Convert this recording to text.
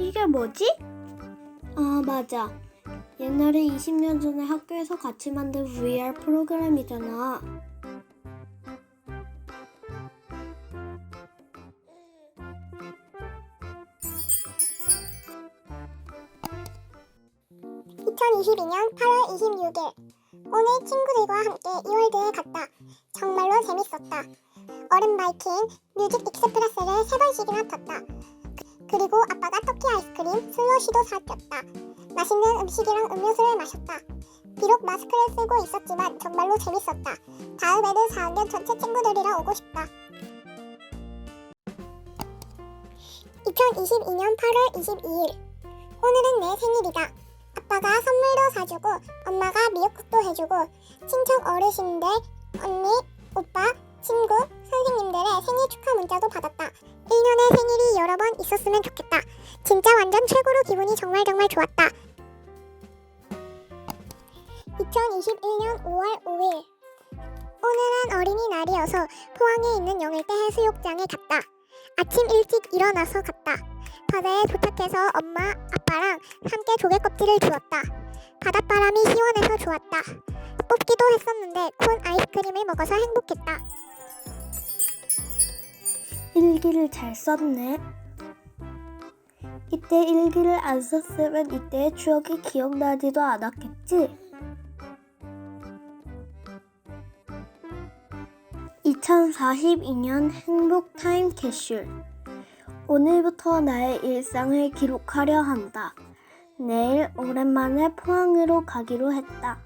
이게 뭐지? 아, 맞아. 옛날에 20년 전에 학교에서 같이 만든 VR 프로그램이잖아. (2022년 8월 26일) 오늘 친구들과 함께 이월드에 갔다 정말로 재밌었다 얼음 바이킹 뮤직 익스프레스를 세 번씩이나 탔다 그- 그리고 아빠가 터키 아이스크림 슬러시도 사줬다. 맛있는 음식이랑 음료수를 마셨다. 비록 마스크를 쓰고 있었지만 정말로 재밌었다. 다음에는 4학년 전체 친구들이랑 오고 싶다. 2022년 8월 22일. 오늘은 내 생일이다. 아빠가 선물도 사주고 엄마가 미역국도 해주고 친척 어르신들, 언니, 오빠, 친구, 선생님들의 생일 축하 문자도 받았다. 1년에 생일이 여러 번 있었으면 좋겠다. 진짜 완전 최고로 기분이 정말 정말 좋았다. 2021년 5월 5일 오늘은 어린이날이어서 포항에 있는 영일대 해수욕장에 갔다. 아침 일찍 일어나서 갔다. 바다에 도착해서 엄마, 아빠랑 함께 조개 껍질을 주었다. 바닷바람이 시원해서 좋았다. 뽑기도 했었는데 콘 아이스크림을 먹어서 행복했다. 일기를 잘 썼네. 이때 일기를 안 썼으면 이때의 추억이 기억나지도 않았겠지? 2042년 행복 타임 캐슐. 오늘부터 나의 일상을 기록하려 한다. 내일 오랜만에 포항으로 가기로 했다.